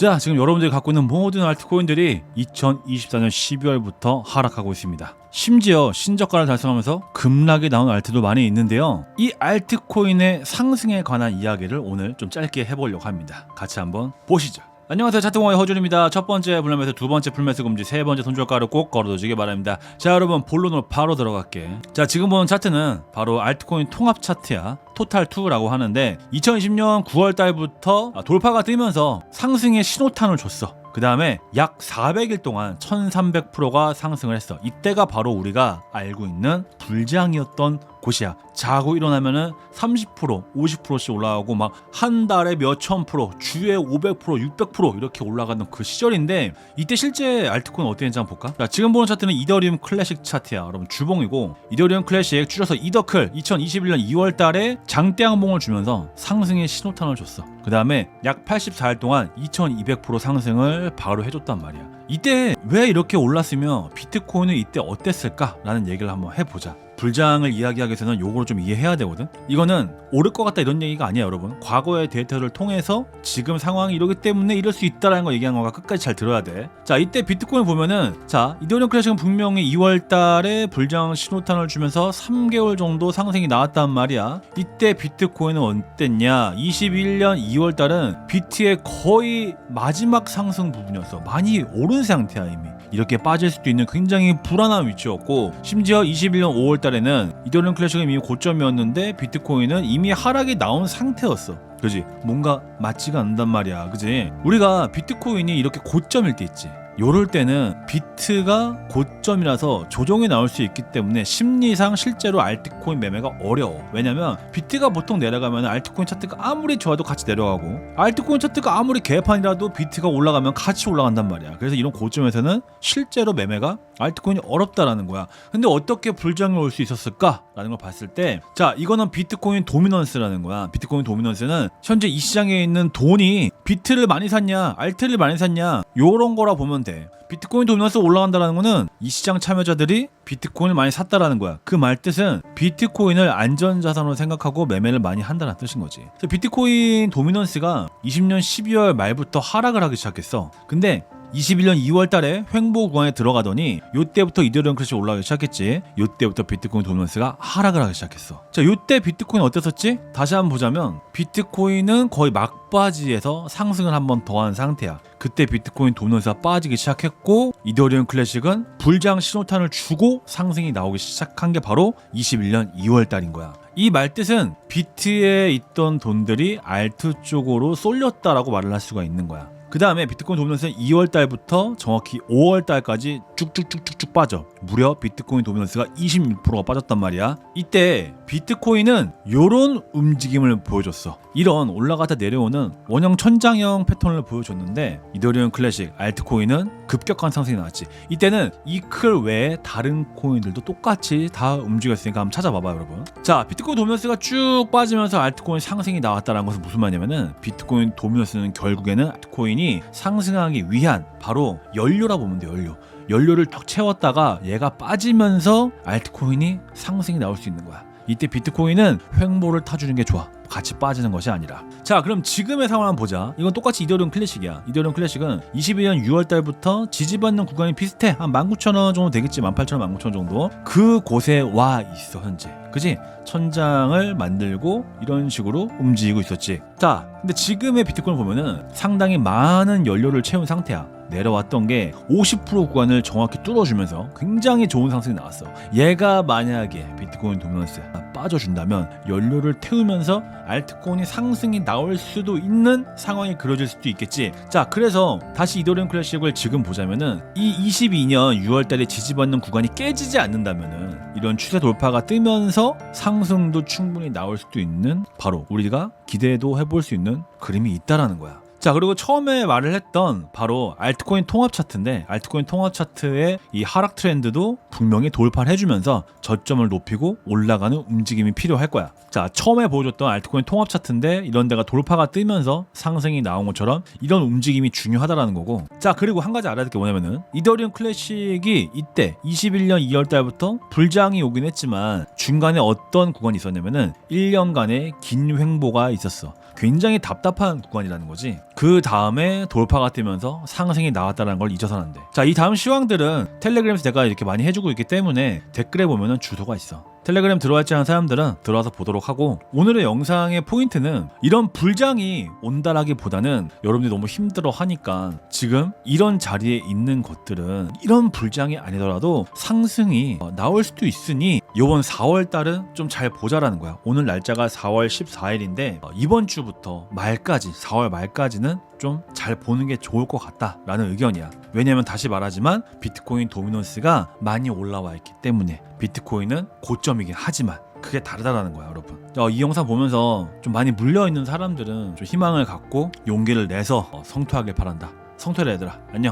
자, 지금 여러분들이 갖고 있는 모든 알트코인들이 2024년 12월부터 하락하고 있습니다. 심지어 신저가를 달성하면서 급락이 나온 알트도 많이 있는데요. 이 알트코인의 상승에 관한 이야기를 오늘 좀 짧게 해보려고 합니다. 같이 한번 보시죠. 안녕하세요 차트공의 허준입니다. 첫 번째 불매매수, 두 번째 풀매수 금지, 세 번째 손절가를 꼭 걸어두시기 바랍니다. 자 여러분 본론으로 바로 들어갈게. 자 지금 보는 차트는 바로 알트코인 통합 차트야. 토탈2라고 하는데 2020년 9월 달부터 돌파가 뜨면서 상승의 신호탄을 줬어. 그 다음에 약 400일 동안 1300%가 상승을 했어. 이때가 바로 우리가 알고 있는 불장이었던 곳이야. 자고 일어나면은 30%, 50%씩 올라가고 막 한 달에 몇천 프로, 주에 500%, 600% 이렇게 올라가는 그 시절인데 이때 실제 알트코인 어떻게 했는지 한번 볼까? 자, 지금 보는 차트는 이더리움 클래식 차트야. 여러분 주봉이고 이더리움 클래식 줄여서 이더클 2021년 2월 달에 장대 항봉을 주면서 상승의 신호탄을 줬어. 그 다음에 약 84일 동안 2200% 상승을 바로 해줬단 말이야. 이때 왜 이렇게 올랐으며 비트코인은 이때 어땠을까 라는 얘기를 한번 해보자. 불장을 이야기하기 위해서는 요거를 좀 이해해야 되거든. 이거는 오를 것 같다 이런 얘기가 아니야, 여러분. 과거의 데이터를 통해서 지금 상황이 이러기 때문에 이럴 수 있다라는 거 얘기한 거가 끝까지 잘 들어야 돼. 자, 이때 비트코인 보면은 자, 이더리움 클래식은 분명히 2월 달에 불장 신호탄을 주면서 3개월 정도 상승이 나왔단 말이야. 이때 비트코인은 어땠냐? 21년 2월 달은 비트의 거의 마지막 상승 부분이었어. 많이 오른 상태야, 이미. 이렇게 빠질 수도 있는 굉장히 불안한 위치였고 심지어 21년 5월 달에는 이더리움 클래식은 이미 고점이었는데 비트코인은 이미 하락이 나온 상태였어. 그지? 뭔가 맞지가 않는단 말이야. 그지? 우리가 비트코인이 이렇게 고점일 때 있지. 요럴 때는 비트가 고점이라서 조정이 나올 수 있기 때문에 심리상 실제로 알트코인 매매가 어려워. 왜냐면 비트가 보통 내려가면 알트코인 차트가 아무리 좋아도 같이 내려가고 알트코인 차트가 아무리 개판이라도 비트가 올라가면 같이 올라간단 말이야. 그래서 이런 고점에서는 실제로 매매가 알트코인이 어렵다라는 거야. 근데 어떻게 불장이 올수 있었을까라는 걸 봤을 때 자, 이거는 비트코인 도미넌스라는 거야. 비트코인 도미넌스는 현재 이 시장에 있는 돈이 비트를 많이 샀냐, 알트를 많이 샀냐 요런 거라 보면 돼. 비트코인 도미넌스 올라간다라는 거는 이 시장 참여자들이 비트코인을 많이 샀다라는 거야. 그 말 뜻은 비트코인을 안전자산으로 생각하고 매매를 많이 한다는 뜻인 거지. 그래서 비트코인 도미넌스가 20년 12월 말부터 하락을 하기 시작했어. 근데 21년 2월 달에 횡보 구간에 들어가더니 요때부터 이더리움 클래식 올라가기 시작했지. 요때부터 비트코인 도미넌스가 하락을 하기 시작했어. 자, 요때 비트코인 어땠었지? 다시 한번 보자면 비트코인은 거의 막바지에서 상승을 한번 더한 상태야. 그때 비트코인 도미넌스가 빠지기 시작했고 이더리움 클래식은 불장 신호탄을 주고 상승이 나오기 시작한 게 바로 21년 2월 달인 거야. 이 말뜻은 비트에 있던 돈들이 알트 쪽으로 쏠렸다라고 말을 할 수가 있는 거야. 그 다음에 비트코인 도미넌스는 2월 달부터 정확히 5월 달까지 쭉쭉쭉쭉쭉 빠져. 무려 비트코인 도미넌스가 26%가 빠졌단 말이야. 이때 비트코인은 요런 움직임을 보여줬어. 이런 올라가다 내려오는 원형 천장형 패턴을 보여줬는데 이더리움 클래식, 알트코인은 급격한 상승이 나왔지. 이때는 이클 외에 다른 코인들도 똑같이 다 움직였으니까 한번 찾아봐봐 여러분. 자, 비트코인 도미넌스가 쭉 빠지면서 알트코인 상승이 나왔다는 것은 무슨 말이냐면은 비트코인 도미넌스는 결국에는 알트코인이 상승하기 위한 바로 연료라 보면 돼 연료. 연료를 턱 채웠다가 얘가 빠지면서 알트코인이 상승이 나올 수 있는 거야. 이때 비트코인은 횡보를 타주는 게 좋아. 같이 빠지는 것이 아니라. 자, 그럼 지금의 상황 한번 보자. 이건 똑같이 이더리움 클래식이야. 이더리움 클래식은 21년 6월 달부터 지지받는 구간이 비슷해. 한 19,000원 정도 되겠지. 18,000원, 19,000원 정도. 그 곳에 와 있어, 현재. 그지? 천장을 만들고 이런 식으로 움직이고 있었지. 자, 근데 지금의 비트코인 보면은 상당히 많은 연료를 채운 상태야. 내려왔던 게 50% 구간을 정확히 뚫어주면서 굉장히 좋은 상승이 나왔어. 얘가 만약에 비트코인 도미넌스 빠져준다면 연료를 태우면서 알트코인이 상승이 나올 수도 있는 상황이 그려질 수도 있겠지. 자, 그래서 다시 이더리움 클래식을 지금 보자면은 이 22년 6월달에 지지받는 구간이 깨지지 않는다면은 이런 추세 돌파가 뜨면서 상승도 충분히 나올 수도 있는 바로 우리가 기대도 해볼 수 있는 그림이 있다라는 거야. 자 그리고 처음에 말을 했던 바로 알트코인 통합 차트인데 알트코인 통합 차트의 이 하락 트렌드도 분명히 돌파를 해주면서 저점을 높이고 올라가는 움직임이 필요할 거야. 자 처음에 보여줬던 알트코인 통합 차트인데 이런 데가 돌파가 뜨면서 상승이 나온 것처럼 이런 움직임이 중요하다라는 거고. 자 그리고 한 가지 알아야 될 게 뭐냐면은 이더리움 클래식이 이때 21년 2월 달부터 불장이 오긴 했지만 중간에 어떤 구간이 있었냐면은 1년간의 긴 횡보가 있었어. 굉장히 답답한 구간이라는 거지. 그 다음에 돌파가 뜨면서 상승이 나왔다는 걸 잊어서는 안 돼. 자, 이 다음 시황들은 텔레그램에서 내가 이렇게 많이 해주고 있기 때문에 댓글에 보면은 주소가 있어. 텔레그램 들어왔지 않은 사람들은 들어와서 보도록 하고 오늘의 영상의 포인트는 이런 불장이 온다라기보다는 여러분들이 너무 힘들어 하니까 지금 이런 자리에 있는 것들은 이런 불장이 아니더라도 상승이 어, 나올 수도 있으니 이번 4월 달은 좀 잘 보자라는 거야. 오늘 날짜가 4월 14일인데 이번 주부터 말까지 4월 말까지는 좀 잘 보는 게 좋을 것 같다라는 의견이야. 왜냐면 다시 말하지만 비트코인 도미넌스가 많이 올라와 있기 때문에 비트코인은 고점이긴 하지만 그게 다르다라는 거야, 여러분. 어, 이 영상 보면서 좀 많이 물려 있는 사람들은 좀 희망을 갖고 용기를 내서 어, 성토하길 바란다. 성토를 얘들아, 안녕.